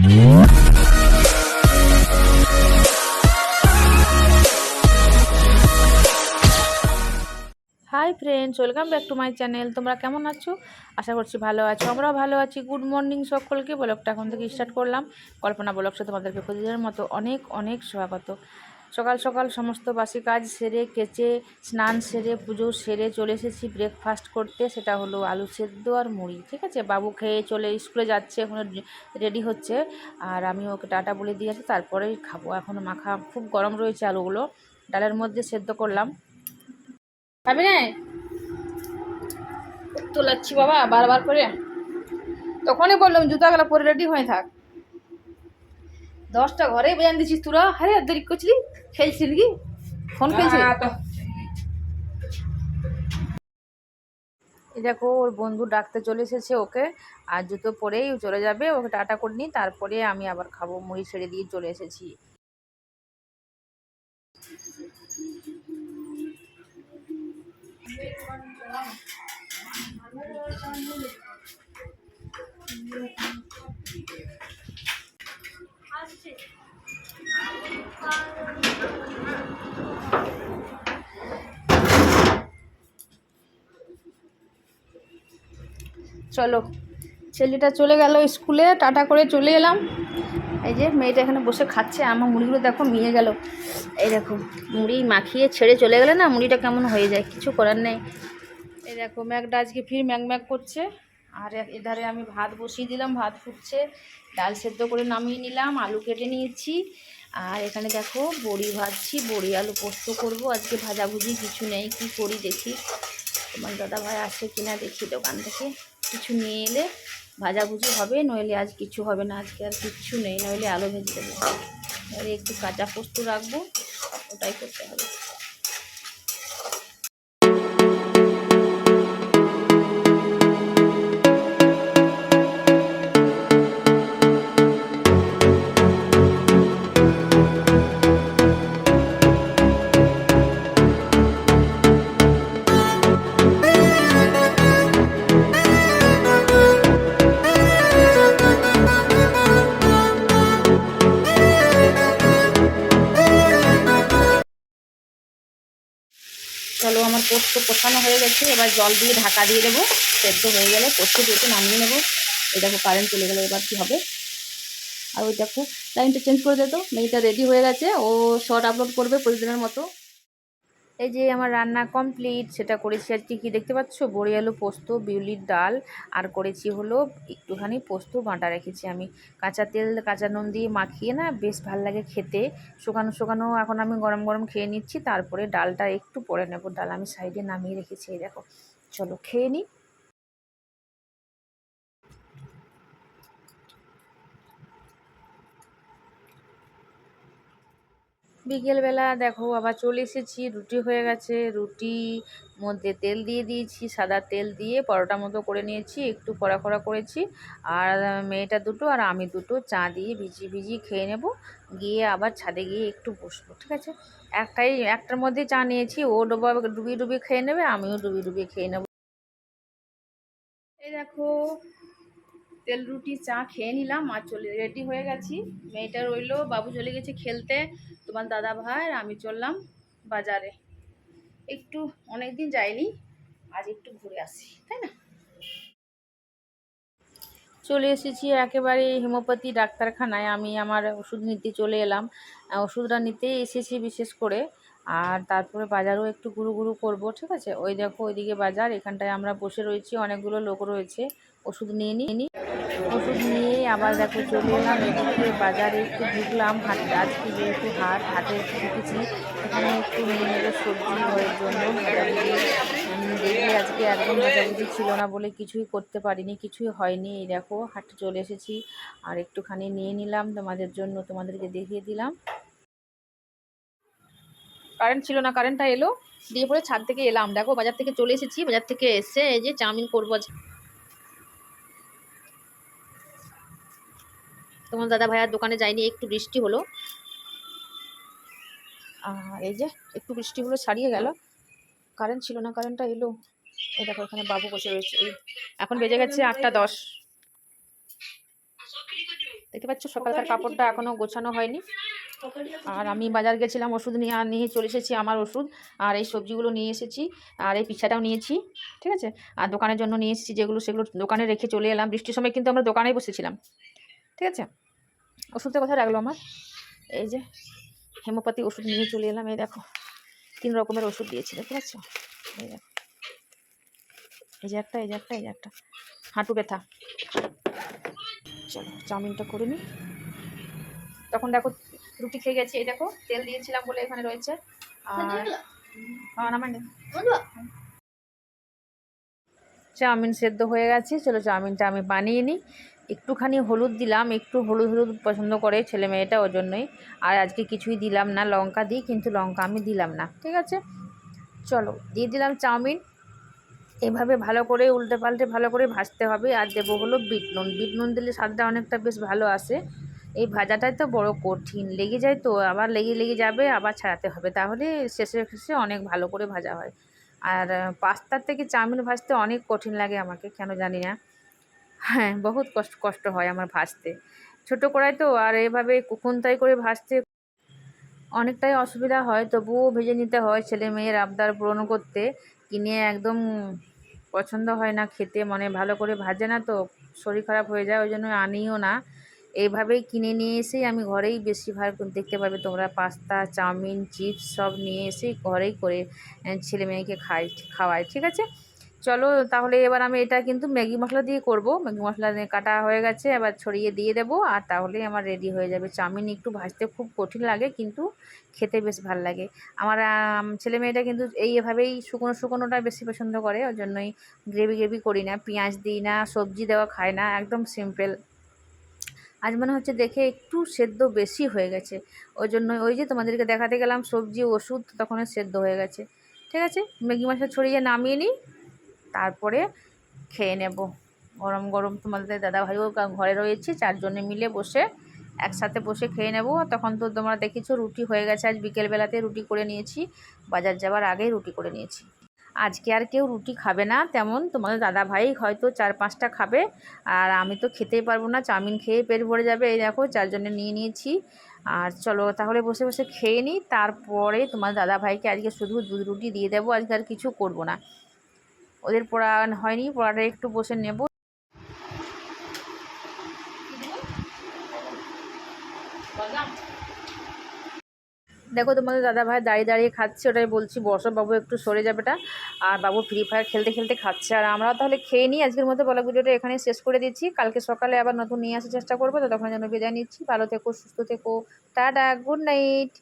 Hi friends welcome back to my channel তোমরা কেমন আছো? আশা করছি ভালো আছো। আমরাও ভালো আছি। গুড মর্নিং সকলকে। ব্লগটা এখন থেকে স্টার্ট করলাম। কল্পনা ব্লগসে তোমাদেরকে প্রতিদিনের মতো অনেক অনেক স্বাগত। সকাল সকাল সমস্ত বাসি কাজ সেরে, কেচে, স্নান সেরে, পুজো সেরে চলে এসেছি ব্রেকফাস্ট করতে। সেটা হলো আলু সেদ্ধ আর মুড়ি, ঠিক আছে? বাবু খেয়ে চলে স্কুলে যাচ্ছে, এখন রেডি হচ্ছে। আর আমি ওকে টাটা বলে দিয়ে দিয়েছি তারপরেই খাব। এখন মাখা খুব গরম রয়েছে আলুগুলো। ডালের মধ্যে সেদ্ধ করলাম। খাবি না? তোলাচ্ছি বাবা, বারবার করে। তখনই বললাম, জুতাগুলো পরে রেডি হয়ে থাক। দশটা ঘরেই বেজান দিছিস তোরা? আরে দেরি করছিলি? খেলছিলি কি? ফোন খেলছিলি? দেখো ওর বন্ধু ডাকতে চলে এসেছে ওকে। আর জুতো পরেই ও চলে যাবে ওকে টাটা করে নিই তারপরে আমি আবার খাব মুড়ি ছেড়ে দিয়ে চলে এসেছি। চলো। ছেলেটা চলে গেল স্কুলে, টাটা করে চলে এলাম। এই যে মেয়েটা এখানে বসে খাচ্ছে, আমার মুড়িগুলো দেখো মিয়ে গেল। এই দেখো, মুড়ি মাখিয়ে ছেড়ে চলে গেলে না মুড়িটা কেমন হয়ে যায়, কিছু করার নেই। এই দেখো ম্যাগটা আজকে ফির ম্যাগ ম্যাগ করছে। আর এধারে আমি ভাত বসিয়ে দিলাম, ভাত ফুটছে। ডাল সেদ্ধ করে নামিয়ে নিলাম, আলু কেটে নিয়েছি। আর এখানে দেখো, বড়ি ভাজছি, বড়ি আলু পোস্ত করব। আজকে ভাজাভুজি কিছু নেই, কি করি দেখি। তোমার দাদা ভাই আসে কিনা দেখি দোকান থেকে। কিছু নিয়ে এলে ভাজাভুজি হবে, নইলে আজ কিছু হবে না, আজকে আর কিচ্ছু নেই, নইলে আলো ভেজে দেবো। একটু কাঁচা পোস্ত রাখব, ওটাই করতে হবে। পোস্ত কষানো হয়ে গেছে, এবার জল দিয়ে ঢাকা দিয়ে দেবো। সেদ্ধ হয়ে গেলে পোস্ত দিয়ে নামিয়ে নেব। এই দেখো কারেন্ট চলে গেলে, এবার কী হবে? আর ওই দেখো লাইনটা চেঞ্জ করে দে তো মেয়েটা রেডি হয়ে গেছে, ও শর্ট আপলোড করবে প্রতিদিনের মতো। এই যে আমার রান্না কমপ্লিট সেটা করেছি আর কি দেখতে পাচ্ছ? বড়ি আলু পোস্ত, বিউলির ডাল, আর করেছি হলো একটুখানি পোস্ত বাঁটা রেখেছি আমি। কাঁচা তেল, কাঁচা নুন দিয়ে মাখিয়ে না বেশ ভালো লাগে খেতে। শুকানো শুকানো এখন আমি গরম গরম খেয়ে নিচ্ছি, তারপরে ডালটা একটু পরে নেব। ডাল আমি সাইডে নামিয়ে রেখেছি, এই দেখো। চলো খেয়ে নিই বিকেলবেলা দেখো আবার চলে এসেছি, রুটি হয়ে গেছে, রুটি মধ্যে তেল দিয়ে দিয়েছি, সাদা তেল দিয়ে পরোটা মতো করে নিয়েছি, একটু কড়া কড়া করেছি, আর মেয়েটা দুটো আর আমি দুটো চা দিয়ে ভিজিয়ে ভিজিয়ে খেয়ে নেব, গিয়ে আবার ছাদে গিয়ে একটু বসবো, ঠিক আছে? একটাই, একটার মধ্যে চা নিয়েছি, ও ডোবা ডুবিয়ে ডুবিয়ে খেয়ে নেবে, আমিও ডুবিয়ে ডুবি খেয়ে নেব। এই দেখো, তেল, রুটি, চা খেয়ে নিলাম, আর চলে রেডি হয়ে গেছি, মেয়েটা রইল, বাবু চলে গেছে খেলতে তোমার দাদা ভাই আর আমি চললাম বাজারে। একটু অনেক দিন যাইনি, আজ একটু ঘুরে আসি, তাই না? চলে এসেছি একেবারে হেমোপ্যাথি ডাক্তারখানায়। আমি আমার ওষুধ নিতে চলে এলাম। ওষুধটা নিতে এসেছি বিশেষ করে। আর তারপরে বাজারও একটু গুরু গুরু করব, ঠিক আছে? ওই দেখো, ওইদিকে বাজার। এখানটায় আমরা বসে রয়েছি, অনেকগুলো লোক রয়েছে। ওষুধ নিয়ে নিয়ে আবার দেখো চলে এলাম, এদিকে বাজারে একটু ঢুকলাম হাট আজকে যেহেতু হাট হাটে ঢুকেছি এখানে একটু নেব সবজি ঘরের জন্য দেখি আজকে একদম ভাজাভুজি ছিল না বলে কিছুই করতে পারিনি, কিছুই হয়নি। এই দেখো হাটে চলে এসেছি, আর একটুখানি নিয়ে নিলাম, তোমাদের জন্য তোমাদেরকে দেখিয়ে দিলাম। কারেন্ট ছিল না, কারেন্টটা এলো। দিয়ে পরে ছাদ থেকে এলাম। দেখো, বাজার থেকে চলে এসেছি, বাজার থেকে এসে এই যে চাউমিন করব আজ। তোমার দাদা ভাইয়ার দোকানে যাইনি একটু বৃষ্টি হলো। আর এই যে, একটু বৃষ্টি হলো, ছাড়িয়ে গেল। কারেন্ট ছিল না, কারেন্টটা এলো। এই দেখো, এখানে বাবু বসে রয়েছে। এই, এখন বেজে গেছে আটটা দশ। দেখতে পাচ্ছ, সকালকার কাপড়টা এখনও গোছানো হয়নি। আর আমি বাজার গেছিলাম, ওষুধ নিয়ে নিয়ে চলে এসেছি আমার ওষুধ। আর এই সবজিগুলো নিয়ে এসেছি, আর এই পিঠাটাও নিয়েছি, ঠিক আছে? আর দোকানের জন্য নিয়ে এসেছি যেগুলো, সেগুলো দোকানে রেখে চলে এলাম। বৃষ্টির সময় কিন্তু আমরা দোকানেই বসেছিলাম, ঠিক আছে? ওষুধের কথা রাখল আমার। এই যে হেমোপ্যাথি ওষুধ নিয়ে চলে এলাম এই দেখো তিন রকমের ওষুধ দিয়েছিল ঠিক আছে এই দেখো। এই যে একটা এই যে একটা এই যে একটা। হাঁটু ব্যথা। চলো চাউমিনটা করে নিই। তখন দেখো রুটি খেয়ে গেছি এই দেখো তেল দিয়েছিলাম বলে এখানে রয়েছে। আর খাওয়া চাউমিন সেদ্ধ হয়ে গেছে চলো চাউমিনটা আমি বানিয়ে নিই। একটুখানি হলুদ দিলাম, একটু হলুদ হলুদ পছন্দ করে ছেলে মেয়েটা ওই জন্যই। আর আজকে কিছুই দিলাম না, লঙ্কা দিই, কিন্তু লঙ্কা আমি দিলাম না, ঠিক আছে? চলো, দিয়ে দিলাম চাউমিন। এভাবে ভালো করে উল্টে পাল্টে ভালো করে ভাজতে হবে, আর দেবো হলো বিট নুন। বিট নুন দিলে স্বাদটা অনেকটা বেশ ভালো আসে। এই ভাজাটাই তো বড় কঠিন, লেগে যায় তো, আবার লেগে লেগে যাবে, আবার ছাড়াতে হবে। তাহলে শেষে শেষে অনেক ভালো করে ভাজা হয়। আর পাস্তার থেকে চাউমিন ভাজতে অনেক কঠিন লাগে আমাকে, কেন জানি না। হ্যাঁ বহুত কষ্ট কষ্ট হয় আমার ভাজতে ছোটো কড়াই তো, আর এভাবে কুকুন্তাই করে ভাজতে অনেকটাই অসুবিধা হয়, তবুও ভেজে নিতে হয় ছেলে মেয়ের আবদার পূরণ করতে। কিনে একদম পছন্দ হয় না খেতে মানে ভালো করে ভাজে না তো, শরীর খারাপ হয়ে যায় ওই জন্য আনিও না। এইভাবেই কিনে নিয়ে এসেই আমি ঘরেই বেশিরভাগ দেখতে পাবে তোমরা, পাস্তা, চাউমিন, চিপস সব নিয়ে এসে ঘরেই করে ছেলে মেয়েকে খাই, খাওয়াই, ঠিক আছে? চলো তাহলে এবার আমি এটা কিন্তু ম্যাগি মশলা দিয়ে করব। ম্যাগি মশলা দিয়ে কাটা হয়ে গেছে, এবার ছড়িয়ে দিয়ে দেবো, আর তাহলেই আমার রেডি হয়ে যাবে। চাউমিন একটু ভাজতে খুব কঠিন লাগে, কিন্তু খেতে বেশ ভালো লাগে। আমার ছেলে মেয়েটা কিন্তু এইভাবেই শুকনো শুকনোটা বেশি পছন্দ করে ওই জন্যই গ্রেভি গ্রেভি করি না, পেঁয়াজ দিই না, সবজি দেওয়া খায় না, একদম সিম্পল। আজ মনে হচ্ছে দেখে একটু সেদ্ধ বেশি হয়ে গেছে। ওই জন্য ওই যে তোমাদেরকে দেখাতে গেলাম সবজি, ওষুধ তখন সেদ্ধ হয়ে গেছে। ঠিক আছে? ম্যাগি মশলা ছড়িয়ে নামিয়ে নিই। তারপরে খেয়ে নেব। গরম গরম তোমাদের দাদা ভাইও ঘরে রয়েছে, চারজনে মিলে বসে একসাথে বসে খেয়ে নেব। তখন তো তোমরা দেখেছ রুটি হয়ে গেছে, আজ বিকেলবেলাতে রুটি করে নিয়েছি, বাজার যাওয়ার আগেই রুটি করে নিয়েছি। আজকে আর কেউ রুটি খাবে না, তেমন তোমাদের দাদা ভাই হয়তো চার পাঁচটা খাবে, আর আমি তো খেতেই পারব না, চাউমিন খেয়ে পেট ভরে যাবে, এই দেখো চারজনে নিয়ে নিয়েছি। আর চলো তাহলে বসে বসে খেয়ে নিই, তারপরে তোমার দাদা ভাইকে আজকে শুধু দুধ রুটি দিয়ে দেবো, আজকে আর কিছু করব না। ওদের পড়া হয়নি, পড়াটা একটু বসে নেব। দেখো তোমাদের দাদা ভাই দাঁড়িয়ে দাঁড়িয়ে খাচ্ছে, ওটাই বলছি বসো বাবু একটু সরে যাবেটা আর বাবু ফ্রি ফায়ার খেলতে খেলতে খাচ্ছে। আর আমরা তাহলে খেয়ে নিই, আজকের মতো বলা ভিডিওটা এখানে শেষ করে দিচ্ছি। কালকে সকালে আবার নতুন নিয়ে আসার চেষ্টা করব, তো তখন যেন বিদায় নিচ্ছি। ভালো থেকো, সুস্থ থেকো। Tata good night